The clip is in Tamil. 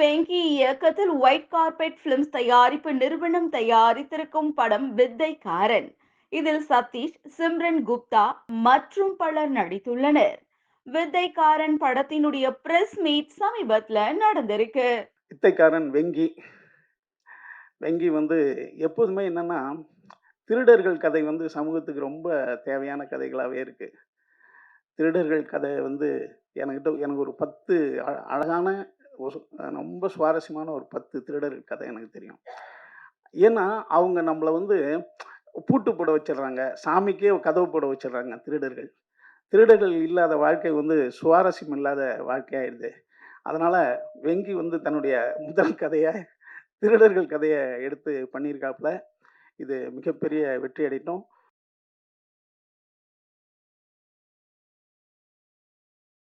வெங்கி இயக்கத்தில் ஒயிட் கார்பெட் பிலிம்ஸ் தயாரிப்பு நிறுவனம் தயாரித்திருக்கும் படம் வித்தைக்காரன். இதில் சதீஷ் சிம்ரன் குப்தா மற்றும் பலர் நடித்துள்ளனர். வித்தைக்காரன் படத்தினுடைய பிரஸ் மீட் சமீபத்தில் நடந்திருக்கு. வித்தைக்காரன் வெங்கி. வெங்கி வந்து எப்போதுமே என்னன்னா திருடர்கள் கதை வந்து சமூகத்துக்கு ரொம்ப தேவையான கதைகளாகவே இருக்கு. திருடர்கள் கதை வந்து எனக்கிட்ட எனக்கு ஒரு பத்து அழகான ரொம்ப சுவாரஸ்யமான ஒரு பத்து திருடர்கள் கதை எனக்கு தெரியும். ஏன்னா அவங்க நம்மளை வந்து பூட்டு போட வச்சிடுறாங்க. சாமிக்கே கதவு போட வச்சிடுறாங்க திருடர்கள். திருடர்கள் இல்லாத வாழ்க்கை வந்து சுவாரஸ்யம் இல்லாத வாழ்க்கையாயிடுது. அதனால் வெங்கி வந்து தன்னுடைய முதல் கதையை திருடர்கள் கதையை எடுத்து பண்ணியிருக்காப்புல. இது மிகப்பெரிய வெற்றி அடைத்தோம்